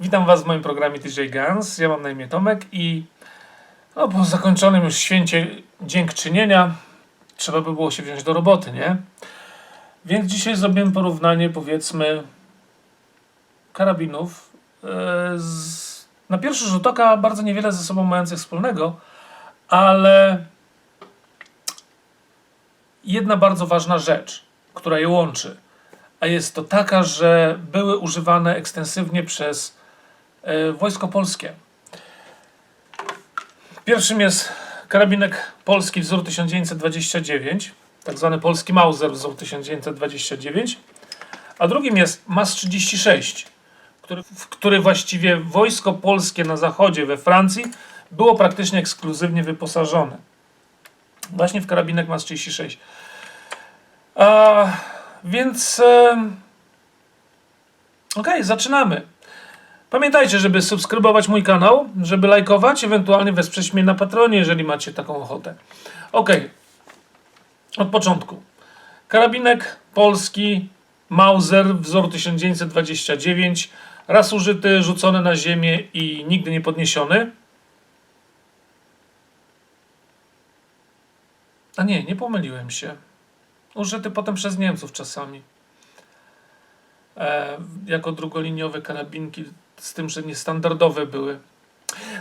Witam Was w moim programie DJ Guns. Ja mam na imię Tomek i no, po zakończonym już święcie dziękczynienia trzeba by było się wziąć do roboty, nie? Więc dzisiaj zrobimy porównanie, powiedzmy, karabinów e, z, na pierwszy rzut oka bardzo niewiele ze sobą mających wspólnego, ale jedna bardzo ważna rzecz, która je łączy, a jest to taka, że były używane ekstensywnie przez Wojsko Polskie. Pierwszym jest karabinek polski wzór 1929, tak zwany polski Mauser wzór 1929, a drugim jest MAS-36, który, w który właściwie Wojsko Polskie na zachodzie we Francji było praktycznie ekskluzywnie wyposażone. Właśnie w karabinek MAS-36. A, więc... em, Okej, zaczynamy. Pamiętajcie, żeby subskrybować mój kanał, żeby lajkować, ewentualnie wesprzeć mnie na Patronie, jeżeli macie taką ochotę. Ok. Od początku. Karabinek polski Mauser wzór 1929. Raz użyty, rzucony na ziemię i nigdy nie podniesiony. A nie, nie pomyliłem się. Użyty potem przez Niemców czasami. E, jako drugoliniowe karabinki, z tym, że niestandardowe były.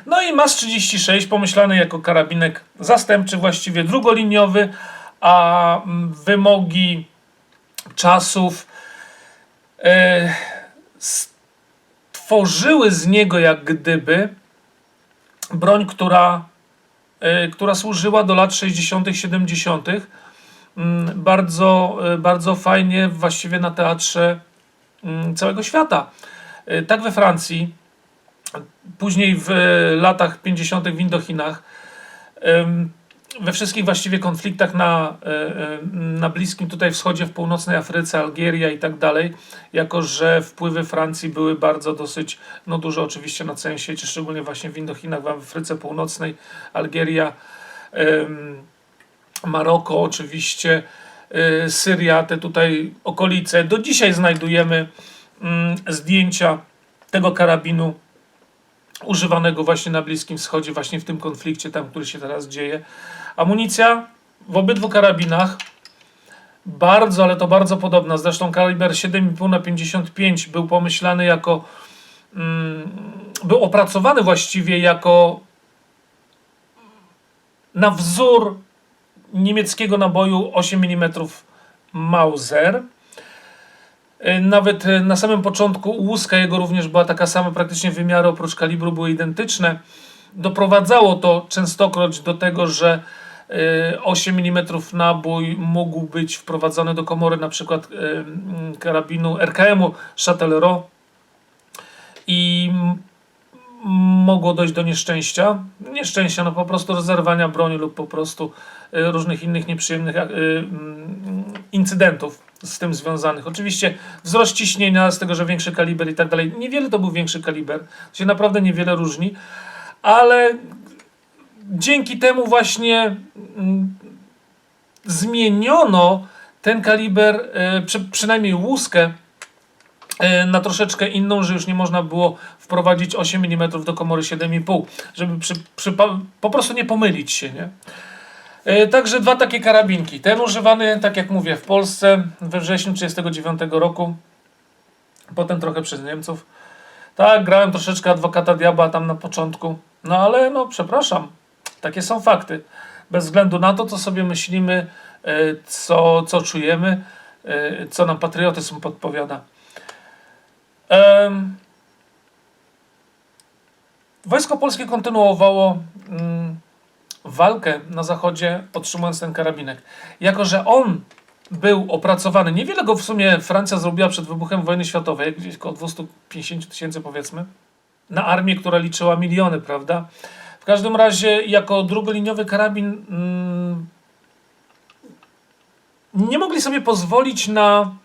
No i MAS 36 pomyślany jako karabinek zastępczy, właściwie drugoliniowy, a mm, wymogi czasów e, stworzyły z niego jak gdyby broń, która, e, która służyła do lat 60., 70. Mm, Bardzo, e, bardzo fajnie, właściwie na teatrze mm, całego świata. E, Tak we Francji, później w latach 50. w Indochinach, we wszystkich właściwie konfliktach na, e, na Bliskim tutaj wschodzie, w północnej Afryce, Algieria i tak dalej, jako że wpływy Francji były bardzo dosyć, no dużo oczywiście na całym świecie, szczególnie właśnie w Indochinach, w Afryce Północnej, Algieria, Maroko oczywiście, y, Syria, te tutaj okolice. Do dzisiaj znajdujemy zdjęcia tego karabinu używanego właśnie na Bliskim Wschodzie, właśnie w tym konflikcie tam, który się teraz dzieje. Amunicja w obydwu karabinach bardzo, ale to bardzo podobna. Zresztą kaliber 7,5 na 55 był pomyślany jako mm, był opracowany właściwie jako na wzór niemieckiego naboju 8 mm Mauser. Y, Nawet y, na samym początku łuska jego również była taka sama, praktycznie wymiary oprócz kalibru były identyczne. Doprowadzało to częstokroć do tego, że y, 8 mm nabój mógł być wprowadzony do komory na przykład karabinu RKM-u Châtellerault i mogło dojść do nieszczęścia. Nieszczęścia, no po prostu rozerwania broni lub po prostu różnych innych nieprzyjemnych incydentów z tym związanych. Oczywiście wzrost ciśnienia, z tego, że większy kaliber i tak dalej. Niewiele to był większy kaliber, to się naprawdę niewiele różni, ale dzięki temu właśnie mm, zmieniono ten kaliber, y, przy, przynajmniej łuskę, e, na troszeczkę inną, że już nie można było wprowadzić 8 mm do komory 7,5, żeby przy, przy, po prostu nie pomylić się, nie? E, Także dwa takie karabinki. Ten używany, tak jak mówię, w Polsce we wrześniu 1939 roku, potem trochę przez Niemców. Tak, grałem troszeczkę adwokata diabła tam na początku, no ale no przepraszam, takie są fakty. Bez względu na to, co sobie myślimy, e, co, co czujemy, e, co nam patriotyzm podpowiada. Wojsko Polskie kontynuowało mm, walkę na zachodzie, otrzymując ten karabinek. Jako, że on był opracowany, niewiele go w sumie Francja zrobiła przed wybuchem wojny światowej, gdzieś około 250 tysięcy powiedzmy, na armię, która liczyła miliony, prawda? W każdym razie, jako drugoliniowy karabin, mm, nie mogli sobie pozwolić na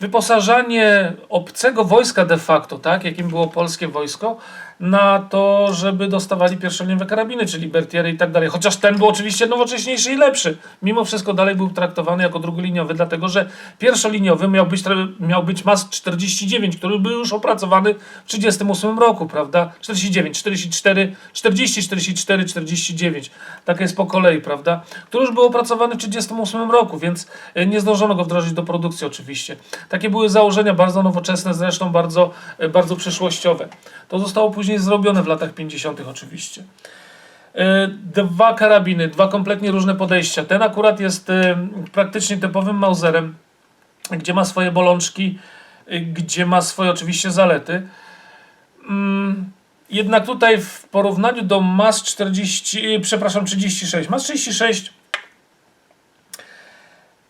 wyposażanie obcego wojska de facto, tak, jakim było polskie wojsko, na to, żeby dostawali pierwszoliniowe karabiny, czyli Bertiery i tak dalej. Chociaż ten był oczywiście nowocześniejszy i lepszy. Mimo wszystko dalej był traktowany jako drugoliniowy, dlatego że pierwszoliniowy miał być, miał być MAS 49, który był już opracowany w 38 roku, prawda? 49, 44, 40, 44, 49. Tak jest po kolei, prawda? Który już był opracowany w 38 roku, więc e, nie zdążono go wdrożyć do produkcji oczywiście. Takie były założenia bardzo nowoczesne, zresztą bardzo, e, bardzo przyszłościowe. To zostało później zrobione w latach 50. oczywiście. E, Dwa karabiny, dwa kompletnie różne podejścia. Ten akurat jest e, praktycznie typowym Mauserem, gdzie ma swoje bolączki, e, gdzie ma swoje oczywiście zalety. Mm, Jednak tutaj w porównaniu do MAS 40, e, przepraszam, 36, MAS 36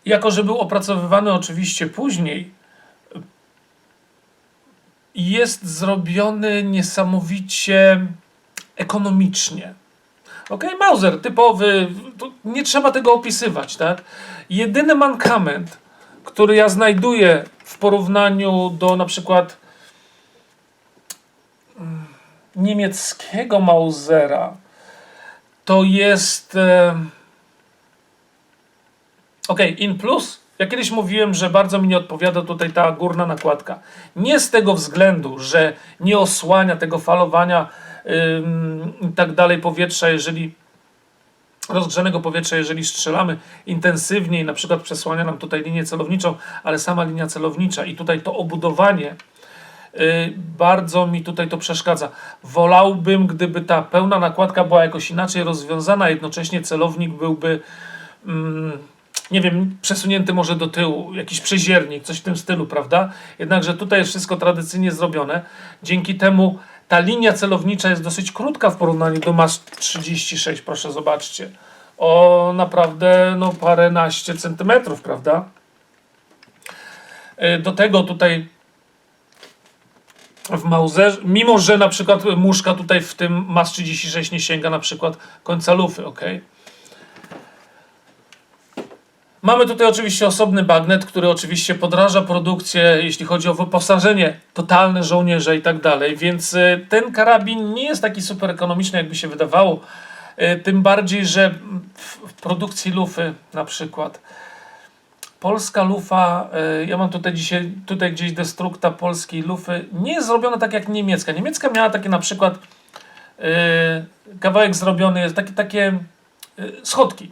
jako że był opracowywany oczywiście później, jest zrobiony niesamowicie ekonomicznie. Ok, Mauser typowy, nie trzeba tego opisywać, tak? Jedyny mankament, który ja znajduję w porównaniu do na przykład mm, niemieckiego Mausera, to jest. E, Ok, in plus. Ja kiedyś mówiłem, że bardzo mi nie odpowiada tutaj ta górna nakładka. Nie z tego względu, że nie osłania tego falowania ym, i tak dalej powietrza, jeżeli rozgrzanego powietrza, jeżeli strzelamy intensywniej, na przykład przesłania nam tutaj linię celowniczą, ale sama linia celownicza i tutaj to obudowanie y, bardzo mi tutaj to przeszkadza. Wolałbym, gdyby ta pełna nakładka była jakoś inaczej rozwiązana, jednocześnie celownik byłby nie wiem, przesunięty może do tyłu, jakiś przeziernik, coś w tym stylu, prawda? Jednakże tutaj jest wszystko tradycyjnie zrobione. Dzięki temu ta linia celownicza jest dosyć krótka w porównaniu do MAS 36, proszę zobaczcie. O naprawdę no paręnaście centymetrów, prawda? Y, Do tego tutaj w Mauserze, mimo że na przykład muszka tutaj w tym MAS 36 nie sięga na przykład końca lufy, ok? Mamy tutaj oczywiście osobny bagnet, który oczywiście podraża produkcję, jeśli chodzi o wyposażenie totalne żołnierza i tak dalej, więc y, ten karabin nie jest taki super ekonomiczny, jakby się wydawało. Y, Tym bardziej, że w produkcji lufy na przykład polska lufa, y, ja mam tutaj dzisiaj, tutaj gdzieś destrukta polskiej lufy, nie jest zrobiona tak jak niemiecka. Niemiecka miała takie na przykład kawałek zrobiony, jest takie, takie schodki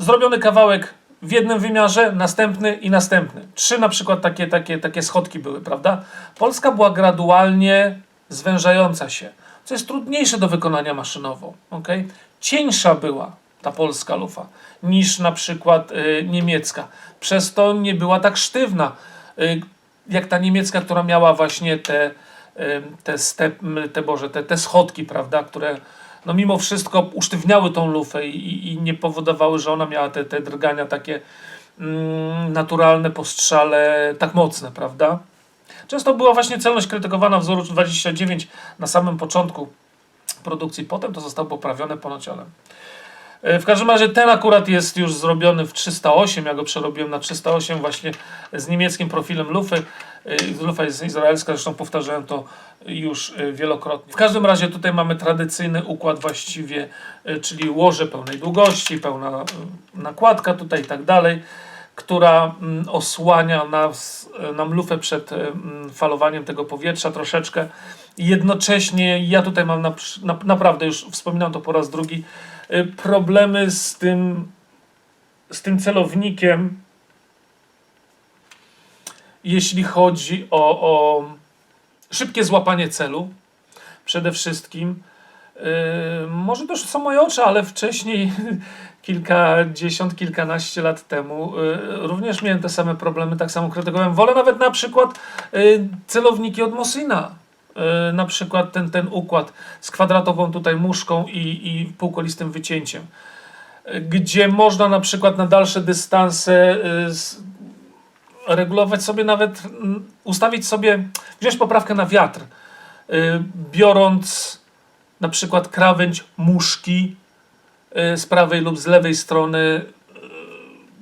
zrobiony kawałek w jednym wymiarze, następny i następny. Trzy na przykład takie, takie, takie schodki były, prawda? Polska była gradualnie zwężająca się, co jest trudniejsze do wykonania maszynowo. Okay? Cieńsza była ta polska lufa niż na przykład y, niemiecka. Przez to nie była tak sztywna y, jak ta niemiecka, która miała właśnie te, y, te, step, te, Boże, te, te schodki, prawda, które no mimo wszystko usztywniały tą lufę i, i- nie powodowały, że ona miała te, te drgania takie mm, naturalne po strzale, tak mocne, prawda? Często była właśnie celność krytykowana wzoru 29 na samym początku produkcji, potem to zostało poprawione ponoć. E, W każdym razie ten akurat jest już zrobiony w 308, ja go przerobiłem na 308 właśnie z niemieckim profilem lufy. E, Lufa jest izraelska, zresztą powtarzałem to już e, wielokrotnie. W każdym razie tutaj mamy tradycyjny układ właściwie, e, czyli łoże pełnej długości, pełna nakładka tutaj i tak dalej, która mm, osłania nas, nam lufę przed mm, falowaniem tego powietrza troszeczkę. Jednocześnie ja tutaj mam na, na, naprawdę, już wspominam to po raz drugi, y, problemy z tym, z tym celownikiem, jeśli chodzi o, o szybkie złapanie celu. Przede wszystkim. Yy, może to są moje oczy, ale wcześniej, kilkadziesiąt, kilkanaście lat temu, yy, również miałem te same problemy, tak samo krytykowałem. Wolę nawet na przykład yy, celowniki od Mosina. Yy, na przykład ten, ten układ z kwadratową tutaj muszką i, i półkolistym wycięciem. Yy, Gdzie można na przykład na dalsze dystanse yy, regulować sobie nawet, mm, ustawić sobie, wziąć poprawkę na wiatr, yy, biorąc na przykład krawędź muszki yy, z prawej lub z lewej strony. Yy,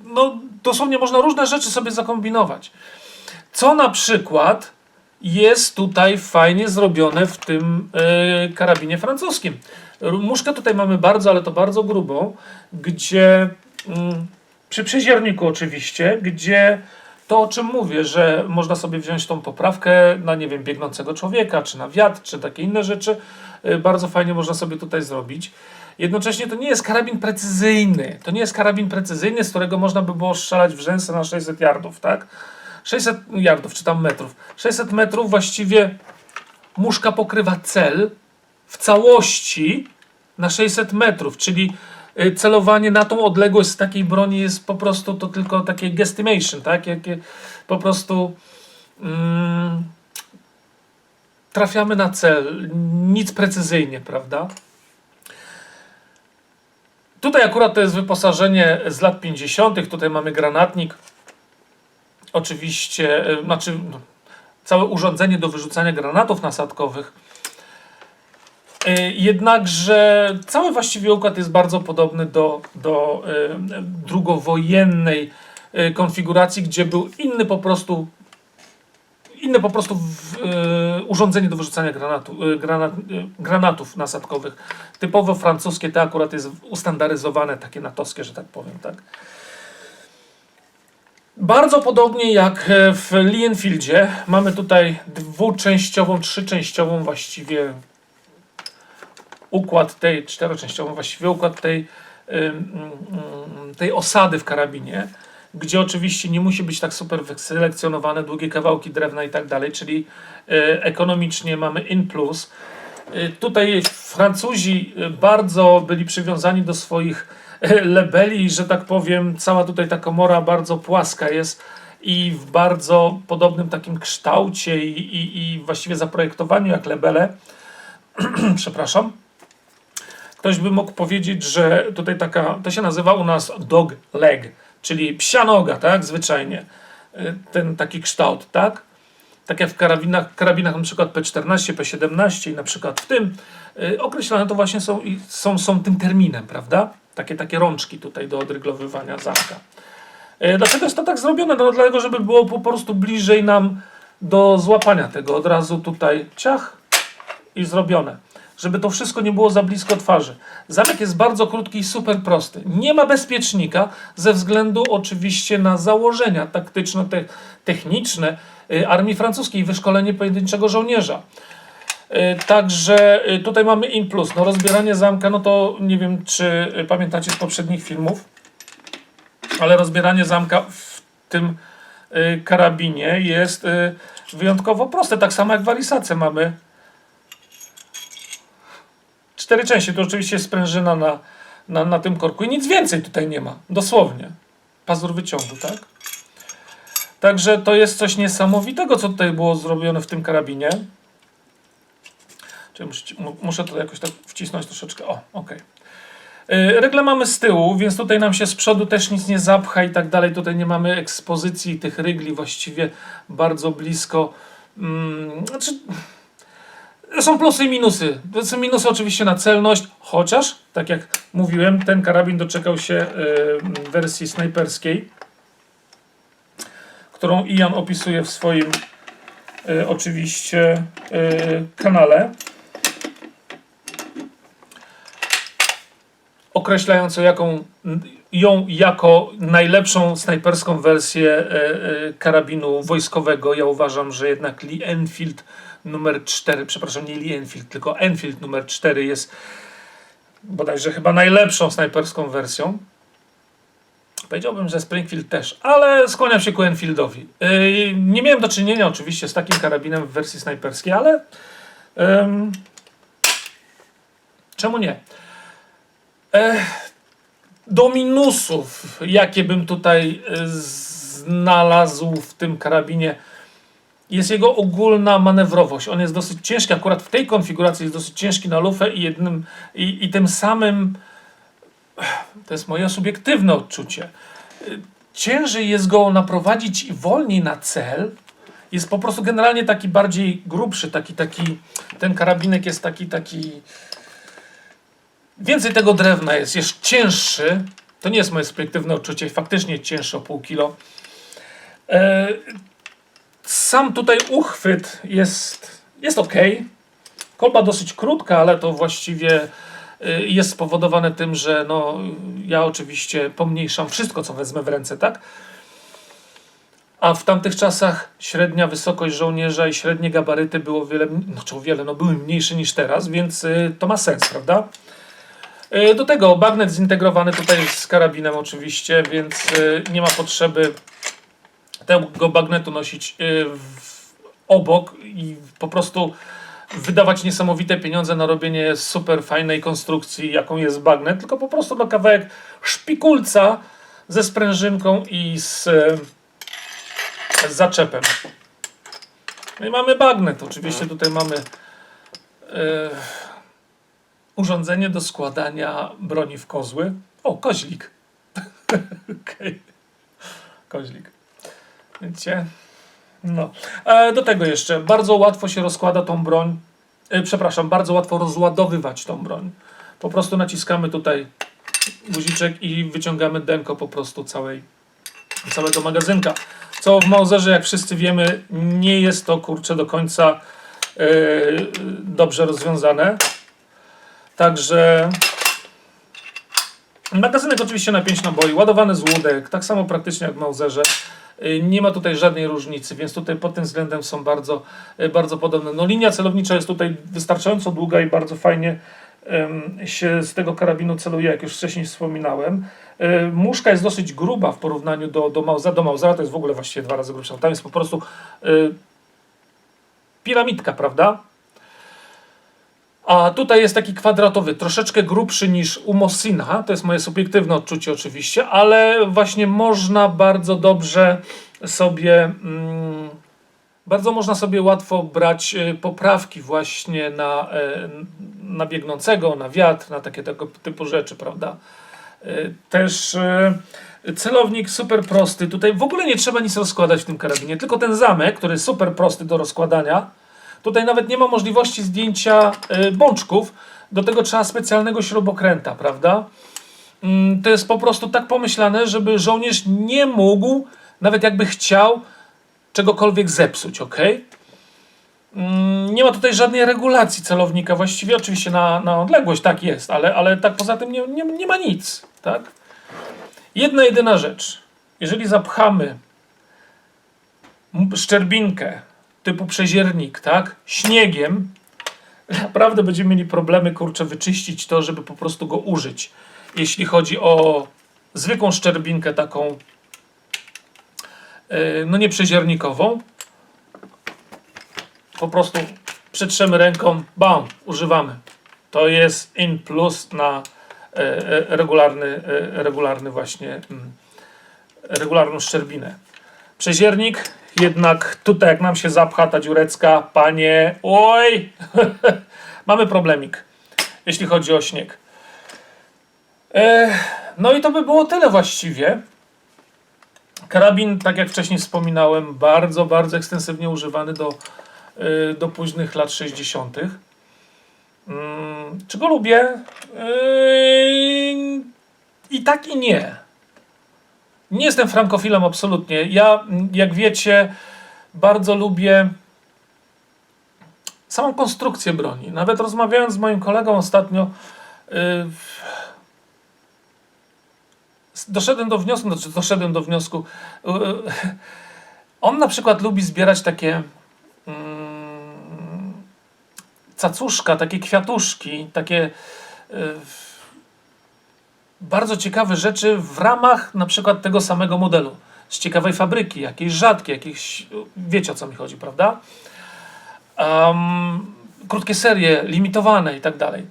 No, dosłownie można różne rzeczy sobie zakombinować. Co na przykład jest tutaj fajnie zrobione w tym karabinie francuskim. Muszkę tutaj mamy bardzo, ale to bardzo grubą, gdzie mm, przy przezierniku oczywiście, gdzie to o czym mówię, że można sobie wziąć tą poprawkę na nie wiem, biegnącego człowieka, czy na wiatr, czy takie inne rzeczy, e, bardzo fajnie można sobie tutaj zrobić. Jednocześnie to nie jest karabin precyzyjny. To nie jest karabin precyzyjny, z którego można by było strzelać w rzęsy na 600 yardów, tak? 600 yardów, czy tam metrów. 600 metrów właściwie muszka pokrywa cel w całości na 600 metrów, czyli y, celowanie na tą odległość z takiej broni jest po prostu to tylko takie guesstimation, tak? Jakie po prostu mm, trafiamy na cel, nic precyzyjnie, prawda? Tutaj akurat to jest wyposażenie z lat 50. Tutaj mamy granatnik. Oczywiście, y, znaczy no, całe urządzenie do wyrzucania granatów nasadkowych. Y, Jednakże cały właściwie układ jest bardzo podobny do, do y, drugowojennej y, konfiguracji, gdzie był inny po prostu inne po prostu w, y, urządzenie do wyrzucania granatu, y, granat, y, granatów nasadkowych. Typowo francuskie, to akurat jest ustandaryzowane, takie natowskie, że tak powiem, tak. Bardzo podobnie jak e, w Lee Enfieldzie, mamy tutaj dwuczęściową, trzyczęściową właściwie układ tej, czteroczęściową właściwie układ tej, ym, ym, tej osady w karabinie, gdzie oczywiście nie musi być tak super wyselekcjonowane długie kawałki drewna i tak dalej, czyli y, ekonomicznie mamy in plus. Y, Tutaj Francuzi y, bardzo byli przywiązani do swoich y, lebeli, że tak powiem, cała tutaj ta komora bardzo płaska jest i w bardzo podobnym takim kształcie i, i, i właściwie zaprojektowaniu jak lebele. Przepraszam. Ktoś by mógł powiedzieć, że tutaj taka, to się nazywa u nas dog leg, czyli psia noga, tak, zwyczajnie. Y, Ten taki kształt, tak? Tak jak w karabinach, karabinach na przykład P14, P17 i na przykład w tym, y, określane to właśnie są, są, są tym terminem, prawda? Takie, takie rączki tutaj do odryglowywania zamka. Y, Dlaczego jest to tak zrobione? No dlatego, żeby było po prostu bliżej nam do złapania tego. Od razu tutaj ciach i zrobione. Żeby to wszystko nie było za blisko twarzy. Zamek jest bardzo krótki i super prosty. Nie ma bezpiecznika ze względu oczywiście na założenia taktyczno-techniczne y, armii francuskiej, wyszkolenie pojedynczego żołnierza. Y, Także y, tutaj mamy in plus. No rozbieranie zamka, no to nie wiem, czy pamiętacie z poprzednich filmów, ale rozbieranie zamka w tym karabinie jest wyjątkowo proste. Tak samo jak w Arisace mamy cztery części. To oczywiście jest sprężyna na, na, na tym korku i nic więcej tutaj nie ma. Dosłownie. Pazur wyciągu, tak? Także to jest coś niesamowitego, co tutaj było zrobione w tym karabinie. Czyli muszę, mu- muszę to jakoś tak wcisnąć troszeczkę. O, okej. Y, Regle mamy z tyłu, więc tutaj nam się z przodu też nic nie zapcha i tak dalej. Tutaj nie mamy ekspozycji tych rygli właściwie bardzo blisko. Mm, znaczy, są plusy i minusy. Są minusy oczywiście na celność, chociaż, tak jak mówiłem, ten karabin doczekał się y, wersji snajperskiej, którą Ian opisuje w swoim y, oczywiście y, kanale. Określając jaką, ją jako najlepszą snajperską wersję e, karabinu wojskowego. Ja uważam, że jednak Lee Enfield numer 4, przepraszam, nie Lee Enfield, tylko Enfield numer 4 jest bodajże chyba najlepszą snajperską wersją. Powiedziałbym, że Springfield też, ale skłaniam się ku Enfieldowi. Yy, nie miałem do czynienia oczywiście z takim karabinem w wersji snajperskiej, ale ym, czemu nie? Ech, do minusów, jakie bym tutaj y, znalazł w tym karabinie, jest jego ogólna manewrowość. On jest dosyć ciężki, akurat w tej konfiguracji jest dosyć ciężki na lufę i jednym i, i tym samym to jest moje subiektywne odczucie. Ciężej jest go naprowadzić wolniej na cel. Jest po prostu generalnie taki bardziej grubszy, taki, taki, ten karabinek jest taki, taki, Więcej tego drewna jest, jest cięższy. To nie jest moje subiektywne odczucie, faktycznie cięższy o pół kilo. E, Sam tutaj uchwyt jest, jest ok. Kolba dosyć krótka, ale to właściwie y, jest spowodowane tym, że no, ja oczywiście pomniejszam wszystko, co wezmę w ręce, tak? A w tamtych czasach średnia wysokość żołnierza i średnie gabaryty było wiele, czy o wiele, no były mniejsze niż teraz, więc y, to ma sens, prawda? Y, do tego bagnet zintegrowany tutaj z karabinem oczywiście, więc nie ma potrzeby tego bagnetu nosić y, obok i po prostu wydawać niesamowite pieniądze na robienie super fajnej konstrukcji, jaką jest bagnet, tylko po prostu no kawałek szpikulca ze sprężynką i z, z zaczepem. No i mamy bagnet. Oczywiście tutaj mamy y, urządzenie do składania broni w kozły. O, koźlik. Okej. Koźlik. Wiecie? No. E, do tego jeszcze bardzo łatwo się rozkłada tą broń. E, przepraszam, bardzo łatwo rozładowywać tą broń. Po prostu naciskamy tutaj guziczek i wyciągamy denko po prostu całej, całego magazynka. Co w Mauserze, jak wszyscy wiemy, nie jest to kurczę do końca e, dobrze rozwiązane. Także magazynek oczywiście na 5 naboi, ładowany z łódek, tak samo praktycznie jak w Mauserze. Y, Nie ma tutaj żadnej różnicy, więc tutaj pod tym względem są bardzo, y, bardzo podobne. No, linia celownicza jest tutaj wystarczająco długa i bardzo fajnie się z tego karabinu celuje, jak już wcześniej wspominałem. Y, Muszka jest dosyć gruba w porównaniu do, do Mausera. Do Mausera to jest w ogóle właściwie dwa razy grubsza. Tam jest po prostu piramidka, prawda? A tutaj jest taki kwadratowy, troszeczkę grubszy niż u Mossina. To jest moje subiektywne odczucie oczywiście, ale właśnie można bardzo dobrze sobie mm, bardzo można sobie łatwo brać e, poprawki właśnie na, e, na biegnącego, na wiatr, na takie tego typu rzeczy, prawda? E, Też e, celownik super prosty. Tutaj w ogóle nie trzeba nic rozkładać w tym karabinie, tylko ten zamek, który jest super prosty do rozkładania. Tutaj nawet nie ma możliwości zdjęcia y, bączków, do tego trzeba specjalnego śrubokręta, prawda? Mm, To jest po prostu tak pomyślane, żeby żołnierz nie mógł, nawet jakby chciał, czegokolwiek zepsuć, ok? Mm, Nie ma tutaj żadnej regulacji celownika, właściwie oczywiście na, na odległość tak jest, ale, ale tak poza tym nie, nie, nie ma nic, tak? Jedna jedyna rzecz. Jeżeli zapchamy szczerbinkę typu przeziernik, tak, śniegiem, naprawdę będziemy mieli problemy, kurczę, wyczyścić to, żeby po prostu go użyć. Jeśli chodzi o zwykłą szczerbinkę taką, yy, no nie przeziernikową, po prostu przetrzemy ręką, bam, używamy. To jest in plus na e, e, regularny, e, regularny właśnie, mm, regularną szczerbinę. Przeziernik, jednak tutaj jak nam się zapcha ta dziureczka, panie, oj, mamy problemik, jeśli chodzi o śnieg. E, no i to by było tyle właściwie. Karabin, tak jak wcześniej wspominałem, bardzo, bardzo ekstensywnie używany do, y, do późnych lat 60. Mm, Czy go lubię? Yy, I tak i nie. Nie jestem frankofilem absolutnie. Ja, jak wiecie, bardzo lubię samą konstrukcję broni. Nawet rozmawiając z moim kolegą ostatnio, yy, doszedłem do wniosku, znaczy doszedłem do wniosku, yy, on na przykład lubi zbierać takie mm, cacuszka, takie kwiatuszki, takie y, bardzo ciekawe rzeczy w ramach na przykład tego samego modelu. Z ciekawej fabryki, jakiejś rzadkiej, jakiejś, wiecie o co mi chodzi, prawda? Um, krótkie serie, limitowane i tak dalej.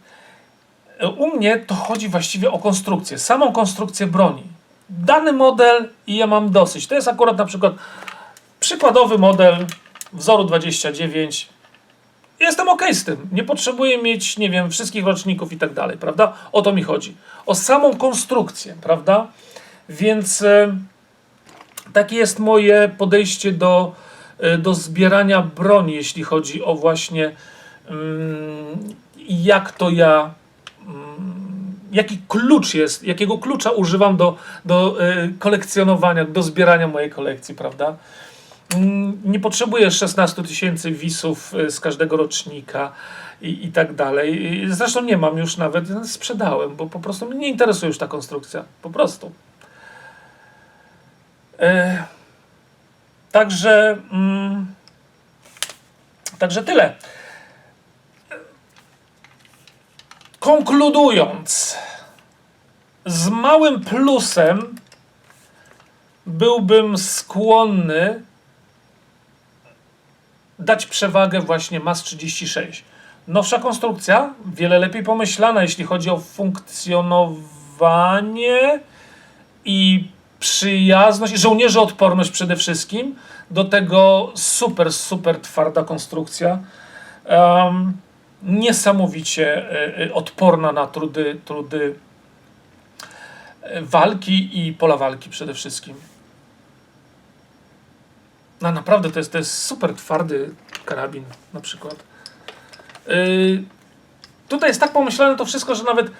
U mnie to chodzi właściwie o konstrukcję, samą konstrukcję broni. Dany model i ja mam dosyć. To jest akurat na przykład przykładowy model wzoru 29. Jestem ok z tym. Nie potrzebuję mieć, nie wiem, wszystkich roczników i tak dalej, prawda? O to mi chodzi. O samą konstrukcję, prawda? Więc e, takie jest moje podejście do, e, do zbierania broni, jeśli chodzi o właśnie mm, jak to ja jaki klucz jest, jakiego klucza używam do, do e, kolekcjonowania, do zbierania mojej kolekcji, prawda? Nie potrzebuję 16 tysięcy wisów y, z każdego rocznika i, i tak dalej. Zresztą nie mam już nawet, sprzedałem, bo po prostu mnie nie interesuje już ta konstrukcja. Po prostu. E, także, mm, także tyle. Konkludując, z małym plusem byłbym skłonny dać przewagę właśnie MAS 36. Nowsza konstrukcja, wiele lepiej pomyślana, jeśli chodzi o funkcjonowanie i przyjazność, i żołnierzoodporność przede wszystkim. Do tego super, super twarda konstrukcja. Em, niesamowicie e, odporna na trudy, trudy e, walki i pola walki przede wszystkim. No naprawdę to jest, to jest super twardy karabin na przykład. Yy, tutaj jest tak pomyślane to wszystko, że nawet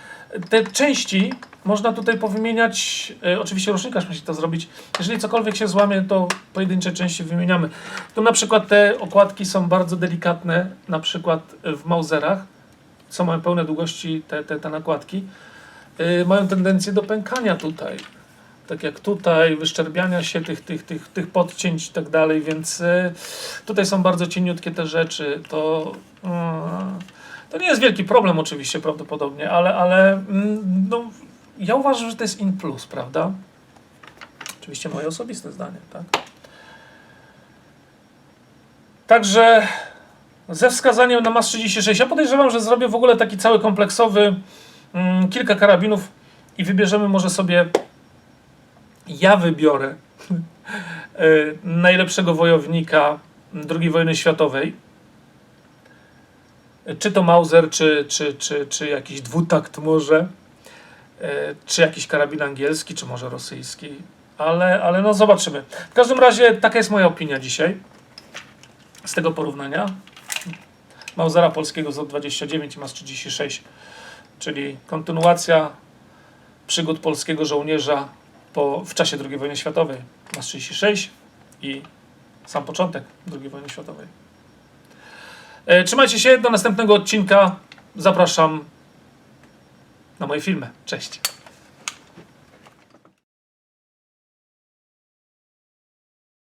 te części można tutaj powymieniać. Yy, oczywiście rocznikarz musi to zrobić. Jeżeli cokolwiek się złamie, to pojedyncze części wymieniamy. Tu na przykład te okładki są bardzo delikatne, na przykład w Mauserach. Są mają pełne długości te, te, te nakładki. Yy, mają tendencję do pękania tutaj tak jak tutaj, wyszczerbiania się tych, tych, tych, tych podcięć i tak dalej, więc y, tutaj są bardzo cieniutkie te rzeczy. To, y, to nie jest wielki problem oczywiście prawdopodobnie, ale, ale mm, no, ja uważam, że to jest in plus, prawda? Oczywiście moje osobiste zdanie, tak? Także ze wskazaniem na MAS 36, ja podejrzewam, że zrobię w ogóle taki cały kompleksowy mm, kilka karabinów i wybierzemy może sobie ja wybiorę e, najlepszego wojownika II wojny światowej. Czy to Mauser, czy, czy, czy, czy jakiś dwutakt może, e, czy jakiś karabin angielski, czy może rosyjski, ale, ale no zobaczymy. W każdym razie taka jest moja opinia dzisiaj z tego porównania. Mausera polskiego z 29 i MAS 36, czyli kontynuacja przygód polskiego żołnierza po, w czasie II wojny światowej. MAS 36 i sam początek II wojny światowej. E, trzymajcie się, do następnego odcinka. Zapraszam na moje filmy. Cześć.